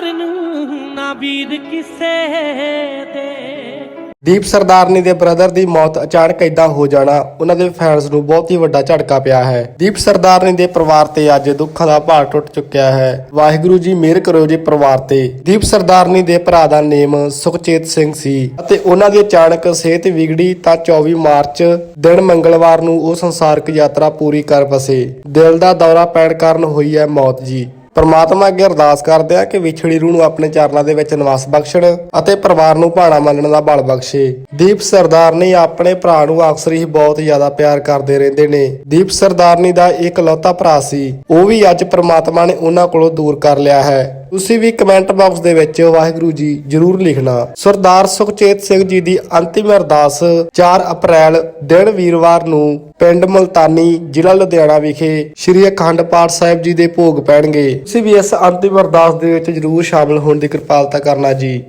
ਯਾਰ ਨਾ ਵੀਰ ਕਿਸੇ ਦੇ। ਦੀਪ ਸਰਦਾਰਨੀ ਦੇ ਬ੍ਰਦਰ ਦੀ ਮੌਤ ਅਚਾਨਕ ਇਦਾਂ ਹੋ ਜਾਣਾ ਉਹਨਾਂ ਦੇ ਫੈਨਸ ਨੂੰ ਬਹੁਤ ਹੀ ਵੱਡਾ ਝਟਕਾ ਪਿਆ ਹੈ। ਦੀਪ ਸਰਦਾਰਨੀ ਦੇ ਪਰਿਵਾਰ ਤੇ ਅੱਜ ਦੁੱਖਾਂ ਦਾ ਭਾਰ ਟੁੱਟ ਚੁੱਕਿਆ ਹੈ। ਵਾਹਿਗੁਰੂ ਜੀ ਮਿਹਰ ਕਰੋ ਜੀ ਪਰਿਵਾਰ ਤੇ। ਦੀਪ ਸਰਦਾਰਨੀ ਦੇ ਭਰਾ ਦਾ ਨੇਮ ਸੁਖਚੇਤ ਸਿੰਘ ਸੀ ਅਤੇ ਉਹਨਾਂ ਦੀ ਅਚਾਨਕ ਸਿਹਤ ਵਿਗੜੀ ਤਾਂ 24 ਮਾਰਚ ਦਿਨ ਮੰਗਲਵਾਰ ਨੂੰ ਉਹ ਸੰਸਾਰਕ ਯਾਤਰਾ ਪੂਰੀ ਕਰ ਬਸੇ ਦਿਲ ਦਾ ਦੌਰਾ ਪੈਣ ਕਾਰਨ ਹੋਈ ਹੈ ਮੌਤ ਜੀ। ਪਰਮਾਤਮਾ ਅੱਗੇ ਅਰਦਾਸ ਕਰਦੇ ਆ ਕਿ ਵਿਛੜੀ ਰੂਹ ਨੂੰ ਆਪਣੇ ਚਰਨਾਂ ਦੇ ਵਿੱਚ ਨਿਵਾਸ ਬਖਸ਼ਣ ਅਤੇ ਪਰਿਵਾਰ ਨੂੰ ਭਾਣਾ ਮੰਨਣ ਦਾ ਬਲ ਬਖਸ਼ੇ। ਦੀਪ ਸਰਦਾਰਨੀ ਆਪਣੇ ਭਰਾ ਨੂੰ ਅਕਸਰ ਹੀ ਬਹੁਤ ਜ਼ਿਆਦਾ ਪਿਆਰ ਕਰਦੇ ਰਹਿੰਦੇ ਨੇ। ਦੀਪ ਸਰਦਾਰਨੀ ਦਾ ਇਕਲੌਤਾ ਭਰਾ ਸੀ। ਉਹ ਵੀ ਅੱਜ ਪਰਮਾਤਮਾ ਨੇ ਉਹਨਾਂ ਕੋਲੋਂ ਦੂਰ ਕਰ ਲਿਆ ਹੈ। ਤੁਸੀਂ ਵੀ ਕਮੈਂਟ ਬਾਕਸ ਦੇ ਵਿੱਚ ਵਾਹਿਗੁਰੂ ਜੀ ਜਰੂਰ ਲਿਖਣਾ। ਸਰਦਾਰ ਸੁਖਚੇਤ ਸਿੰਘ ਜੀ ਦੀ ਅੰਤਿਮ ਅਰਦਾਸ 4 ਅਪ੍ਰੈਲ ਦਿਨ ਵੀਰਵਾਰ ਨੂੰ ਪਿੰਡ ਮਲਤਾਨੀ, ਜ਼ਿਲ੍ਹਾ ਲੁਧਿਆਣਾ ਵਿਖੇ ਸ੍ਰੀ ਅਖੰਡ ਪਾਠ ਸਾਹਿਬ ਜੀ ਦੇ ਭੋਗ ਪੈਣਗੇ। ਤੁਸੀਂ ਵੀ ਇਸ ਅੰਤਿਮ ਅਰਦਾਸ ਦੇ ਵਿੱਚ ਜਰੂਰ ਸ਼ਾਮਲ ਹੋਣ ਦੀ ਕਿਰਪਾਲਤਾ ਕਰਨਾ ਜੀ।